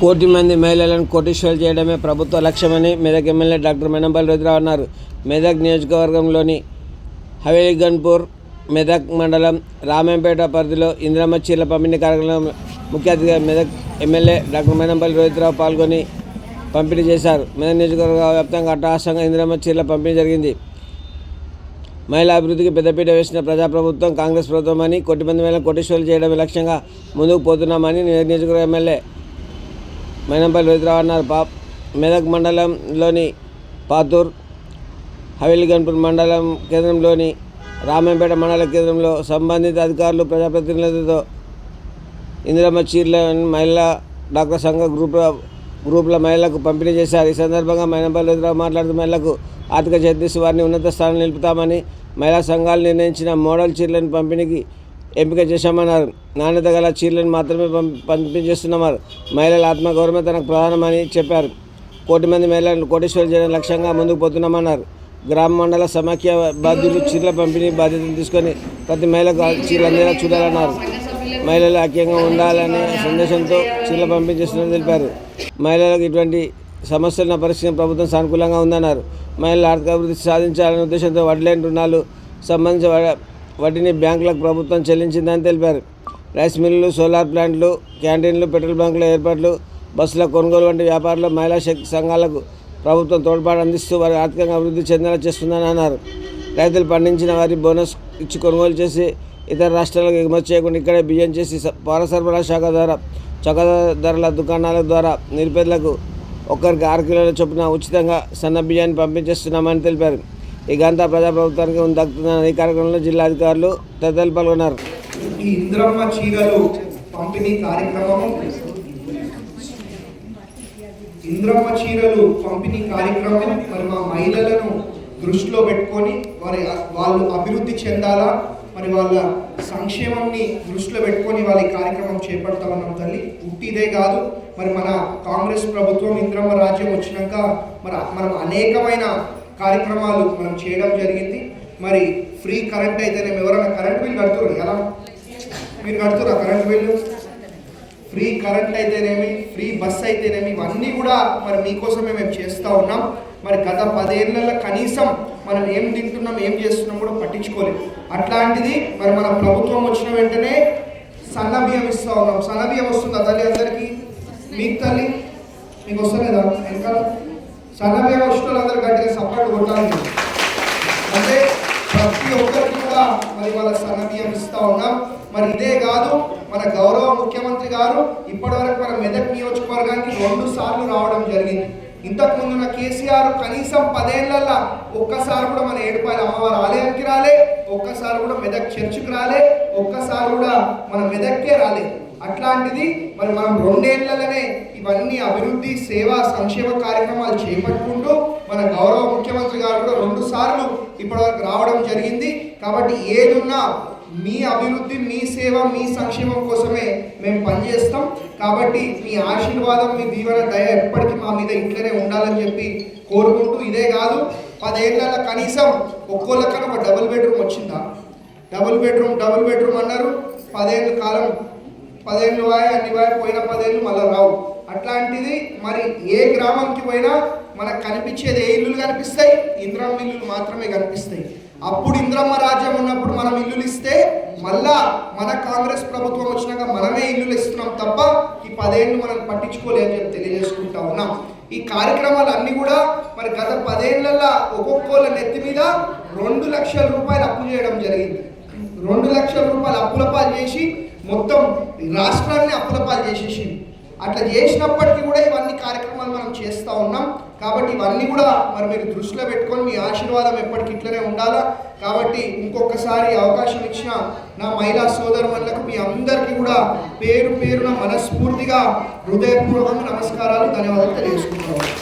కోటి మంది మహిళలను కోటీశ్వరులు చేయడమే ప్రభుత్వ లక్ష్యమని మెదక్ ఎమ్మెల్యే డాక్టర్ మెనంపల్లి రుద్రరావు అన్నారు. మెదక్ నియోజకవర్గంలోని హవేలిగన్పూర్ మెదక్ మండలం రామంపేట పరిధిలో ఇందిరమ్మ చీరల పంపిణీ కార్యక్రమంలో ముఖ్య అతిథిగా మెదక్ ఎమ్మెల్యే డాక్టర్ మెనంపల్లి రోహిత్రావు పాల్గొని పంపిణీ చేశారు. మెదక్ నియోజకవర్గ వ్యాప్తంగా అట్టహాసంగా ఇందిరమ్మ చీరల పంపిణీ జరిగింది. మహిళా అభివృద్ధికి పెద్దపీట వేసిన ప్రజాప్రభుత్వం కాంగ్రెస్ ప్రభుత్వం అని కోటి మంది మహిళలను కోటీశ్వరులు చేయడమే లక్ష్యంగా ముందుకు పోతున్నామని మెదక్ నియోజకవర్గ ఎమ్మెల్యే మైనంపల్లి రోహితరావు అన్నారు పాప్ మెదక్ మండలంలోని పాతూర్ హవేలిగన్పూర్ మండలం కేంద్రంలోని రామంపేట మండల కేంద్రంలో సంబంధిత అధికారులు ప్రజాప్రతినిధులతో ఇందిరమ్మ చీరలను మహిళా డాక్టర్ సంఘ గ్రూప్ గ్రూపుల మహిళలకు పంపిణీ చేశారు. ఈ సందర్భంగా మైనంపల్లి రోహితరావు మాట్లాడుతూ మహిళలకు ఆర్థిక చేతిస్తూ వారిని ఉన్నత స్థానం నిలుపుతామని మహిళా సంఘాలు నిర్ణయించిన మోడల్ చీరలను పంపిణీకి ఎంపిక చేశామన్నారు నాణ్యత గల చీరలను మాత్రమే పంపి పంపించేస్తున్నామన్నారు మహిళల ఆత్మగౌరవమే తనకు ప్రధానమని చెప్పారు. కోటి మంది మహిళలను కోటేశ్వరం చేయడం లక్ష్యంగా ముందుకు పోతున్నామన్నారు. గ్రామ మండల సమాఖ్య బాధ్యులు చీరల పంపిణీ బాధ్యతలు తీసుకొని ప్రతి మహిళకు చీరలు అందేలా చూడాలన్నారు. మహిళలు ఐక్యంగా ఉండాలనే సందేశంతో చీరల పంపించేస్తున్నారని తెలిపారు. మహిళలకు ఇటువంటి సమస్యలను పరిస్థితి ప్రభుత్వం సానుకూలంగా ఉందన్నారు. మహిళల ఆర్థిక అభివృద్ధి సాధించాలనే ఉద్దేశంతో వడ్లైన రుణాలు సంబంధించిన వడ్డీని బ్యాంకులకు ప్రభుత్వం చెల్లించిందని తెలిపారు. రైస్ మిల్లులు సోలార్ ప్లాంట్లు క్యాంటీన్లు పెట్రోల్ బంకుల ఏర్పాట్లు బస్సుల కొనుగోలు వంటి వ్యాపారాలు మహిళా శక్తి సంఘాలకు ప్రభుత్వం తోడ్పాటు అందిస్తూ వారి ఆర్థికంగా అభివృద్ధి చెందేలా చేస్తుందని అన్నారు. రైతులు పండించిన వారి బోనస్ ఇచ్చి కొనుగోలు చేసి ఇతర రాష్ట్రాలకు ఎగుమతి చేయకుండా ఇక్కడే బియ్యం చేసి పౌర సరఫరా శాఖ ద్వారా చౌక ధరల దుకాణాల ద్వారా నిరుపేదలకు ఒక్కరికి ఆరు కిలోల చొప్పున ఉచితంగా సన్న బియ్యాన్ని పంపించేస్తున్నామని తెలిపారు. ఈ గంతా ప్రజాప్రభుత్వానికి దక్కుతుందని ఈ కార్యక్రమంలో జిల్లా అధికారులు తదితరులు పాల్గొన్నారు. ఈ ఇంద్రమ్మ చీరలు పంపిణీ కార్యక్రమం ఇంద్రమ్మ చీరలు పంపిణీ కార్యక్రమం మరి మా మహిళలను దృష్టిలో పెట్టుకొని వారి వాళ్ళు అభివృద్ధి చెందాలా మరి వాళ్ళ సంక్షేమాన్ని దృష్టిలో పెట్టుకొని వాళ్ళ కార్యక్రమం చేపడతా ఉన్నాం తల్లి. ఉట్టిదే కాదు మరి మన కాంగ్రెస్ ప్రభుత్వం ఇంద్రమ్మ రాజ్యం వచ్చినాక మరి మనం అనేకమైన కార్యక్రమాలు మనం చేయడం జరిగింది. మరి ఫ్రీ కరెంట్ అయితేనేమి ఎవరైనా కరెంట్ బిల్ కడుతున్నారు ఎలా మీరు కడుతురా కరెంట్ బిల్లు ఫ్రీ కరెంట్ అయితేనేమి ఫ్రీ బస్ అయితేనేమి ఇవన్నీ కూడా మరి మీకోసమే మేము చేస్తూ ఉన్నాం. మరి గత పదేళ్ళ కనీసం మనం ఏం తింటున్నాం ఏం చేస్తున్నాం కూడా పట్టించుకోలేదు. అట్లాంటిది మరి మన ప్రభుత్వం వచ్చిన వెంటనే సన్న బియ్యం ఇస్తూ ఉన్నాం. సన్న బియ్యం వస్తుందా తల్లి అందరికీ? మీకు తల్లి? మీకు వస్తలేదా? వెనకాల? సన్న బియ్యం వచ్చిన గట్టిగా సపోర్ట్ కొట్టాలి. అంటే ప్రతి ఒక్కరికి కూడా మరి వాళ్ళ సన్న బియ్యం ఇస్తా ఉన్నాం. మరి ఇదే కాదు మన గౌరవ ముఖ్యమంత్రి గారు ఇప్పటివరకు మన మెదక్ నియోజకవర్గానికి రెండు సార్లు రావడం జరిగింది. ఇంతకుముందు ఉన్న కేసీఆర్ కనీసం పదేళ్ళలో ఒక్కసారి కూడా మన ఏడుపాయల అమ్మవారి ఆలయానికి రాలే ఒక్కసారి కూడా మెదక్ చర్చికి రాలే ఒక్కసారి కూడా మన మెదక్కే రాలే. అట్లాంటిది మరి మనం రెండేళ్ళలోనే ఇవన్నీ అభివృద్ధి సేవా సంక్షేమ కార్యక్రమాలు చేపట్టుకుంటూ మన గౌరవ ముఖ్యమంత్రి గారు కూడా రెండు సార్లు ఇప్పటివరకు రావడం జరిగింది. కాబట్టి ఏదున్నా మీ అభివృద్ధి మీ సేవ మీ సంక్షేమం కోసమే మేము పనిచేస్తాం. కాబట్టి మీ ఆశీర్వాదం మీ దీవెన దయ ఎప్పటికీ మా మీద ఇట్లనే ఉండాలని చెప్పి కోరుకుంటూ ఇదే కాదు పదేళ్ళ కనీసం ఒక్కోళ్ళకన్నా ఒక డబుల్ బెడ్రూమ్ వచ్చిందా? డబుల్ బెడ్రూమ్ డబుల్ బెడ్రూమ్ అన్నారు. పదేళ్ళ కాలం పదేళ్ళు వాయి అన్ని వాయి పోయిన పదేళ్ళు మళ్ళీ రావు. అట్లాంటిది మరి ఏ గ్రామంకి పోయినా మనకు కనిపించేది ఏ ఇల్లులు కనిపిస్తాయి? ఇంద్రమ్మ ఇల్లులు మాత్రమే కనిపిస్తాయి. అప్పుడు ఇంద్రమ్మ రాజ్యం ఉన్నప్పుడు మనం ఇల్లులు ఇస్తే మళ్ళా మన కాంగ్రెస్ ప్రభుత్వం వచ్చినాక మనమే ఇల్లులు ఇస్తున్నాం తప్ప ఈ పదేళ్ళు మనం పట్టించుకోలేదని చెప్పి తెలియజేసుకుంటా ఉన్నాం. ఈ కార్యక్రమాలు అన్నీ కూడా మరి గత పదేళ్ళలో ఒక్కొక్కళ్ళ నెత్తి మీద రెండు లక్షల రూపాయలు అప్పు చేయడం జరిగింది. రెండు లక్షల రూపాయలు అప్పుల పాలు చేసి మొత్తం రాష్ట్రాన్ని అప్పుల పాలు చేసేసి అట్లా చేసినప్పటికీ కూడా ఇవన్నీ కార్యక్రమాలు మనం చేస్తూ ఉన్నాం. కాబట్టి ఇవన్నీ కూడా మరి మీరు దృష్టిలో పెట్టుకొని మీ ఆశీర్వాదం ఎప్పటికి ఇట్లనే ఉండాలా? కాబట్టి ఇంకొకసారి అవకాశం ఇచ్చిన నా మహిళా సోదరులకు మీ అందరికీ కూడా పేరు పేరున మనస్ఫూర్తిగా హృదయపూర్వకంగా నమస్కారాలు ధన్యవాదాలు తెలియజేసుకుంటున్నాను.